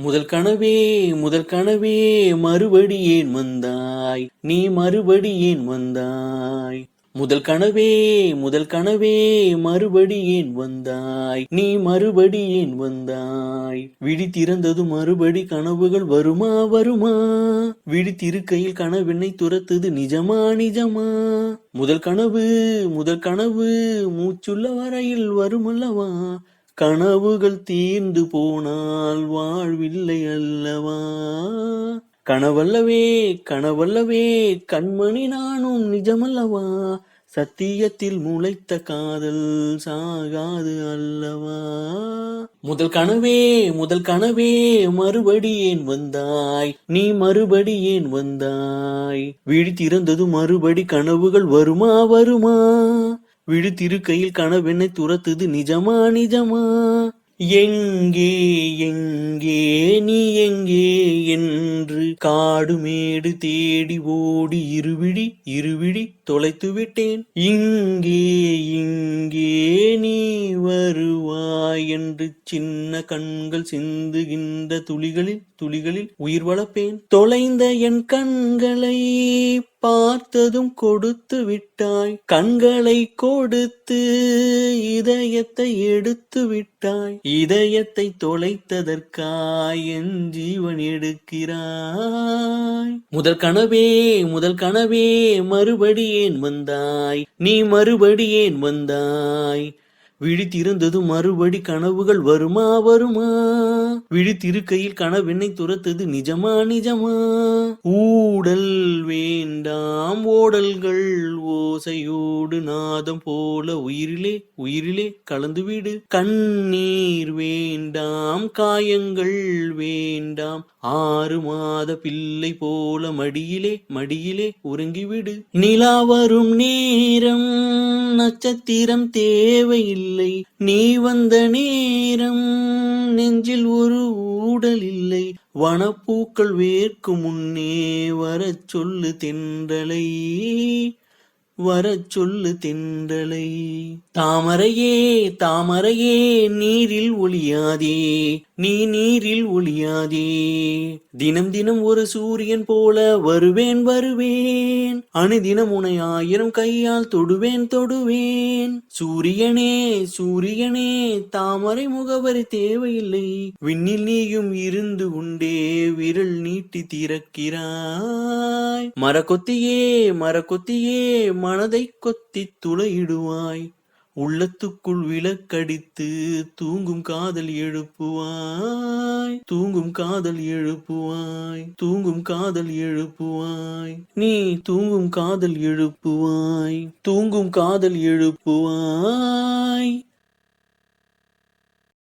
முதல் கனவே முதல் கனவே மறுபடி ஏன் வந்தாய்? நீ மறுபடி ஏன் வந்தாய்? முதல் கனவே முதல் கனவே மறுபடி ஏன் வந்தாய்? நீ மறுபடி ஏன் வந்தாய்? விழி திறந்தது மறுபடி கனவுகள் வருமா வருமா? விழித்திருக்கையில் கனவெண்ணை துரத்துது நிஜமா நிஜமா? முதல் கனவு முதல் கனவு மூச்சுள்ள வரையில் வருமல்லவா? கனவுகள் தீர்ந்து போனால் வாழ்வில்லை அல்லவா? கனவல்லவே கனவல்லவே கண்மணி நானும் நிஜமல்லவா? சத்தியத்தில் முளைத்த காதல் சாகாது அல்லவா? முதல் கனவே முதல் கனவே மறுபடி ஏன் வந்தாய்? நீ மறுபடி ஏன் வந்தாய்? விழித்திறந்தது மறுபடி கனவுகள் வருமா வருமா? விழித்திருக்கையில் கனவெண்ணை துரத்துது. நிஜமா நிஜமா? எங்கே எங்கே நீ எங்கே? என்று காடு மேடு தேடி ஓடி இருவிழி இருவிழி தொலைத்து விட்டேன். இங்கே இங்கே நீ வருவாய் என்று சின்ன கண்கள் சிந்துகின்ற துளிகளில் துளிகளில் உயிர் வளர்ப்பேன். தொலைந்த என் கண்களை பார்த்ததும் கொடுத்து விட்டாய். கண்களை கொடுத்து இதயத்தை எடுத்து விட்டாய். இதயத்தை தொலைத்ததற்காய் என் ஜீவன் எடுக்கிறாய். முதல் கனவே முதல் கனவே மறுபடி ஏன் வந்தாய்? நீ மறுபடி ஏன் வந்தாய்? விழித்திருந்தது மறுபடி கனவுகள் வருமா வருமா? விழித்திருக்கையில் கனவெண்ணை துரத்தது நிஜமா நிஜமா? ஊடல் வேண்டாம் ஓடல்கள் ஓசையோடு நாதம் போ போல உயிரிலே உயிரிலே கலந்து வீடு. கண்ணீர் வேண்டாம் காயங்கள் வேண்டாம். ஆறு மாத பிள்ளை போல மடியிலே மடியிலே உறங்கிவிடு நிலா வரும் நேரம் நட்சத்திரம் தேவையில்லை. நீ வந்த நேரம் நெஞ்சில் ஒரு ஊடல் இல்லை. வனப்பூக்கள் வேர்க்கும் முன்னே வரச் சொல்லு தென்றலை. வரச் சொல்லு தென்றலை. தாமரையே தாமரையே நீரில் ஒளியாதே. நீ நீரில் ஒளியாதே. தினம் தினம் ஒரு சூரியன் போல வருவேன் வருவேன். அணுதினம் உனை ஆயிரம் கையால் தொடுவேன் தொடுவேன். சூரியனே சூரியனே தாமரை முகவரி தேவையில்லை. விண்ணில் நீயும் இருந்து கொண்டே விரல் நீட்டி திறக்கிறாய் மரக்கொத்தியே மரக்கொத்தியே மனதை கொத்தி துளையிடுவாய். உள்ளத்துக்குள் விளக்கடித்து தூங்கும் காதல் எழுப்புவாய். தூங்கும் காதல் எழுப்புவாய். தூங்கும் காதல் எழுப்புவாய். நீ தூங்கும் காதல் எழுப்புவாய். தூங்கும் காதல் எழுப்புவாய்.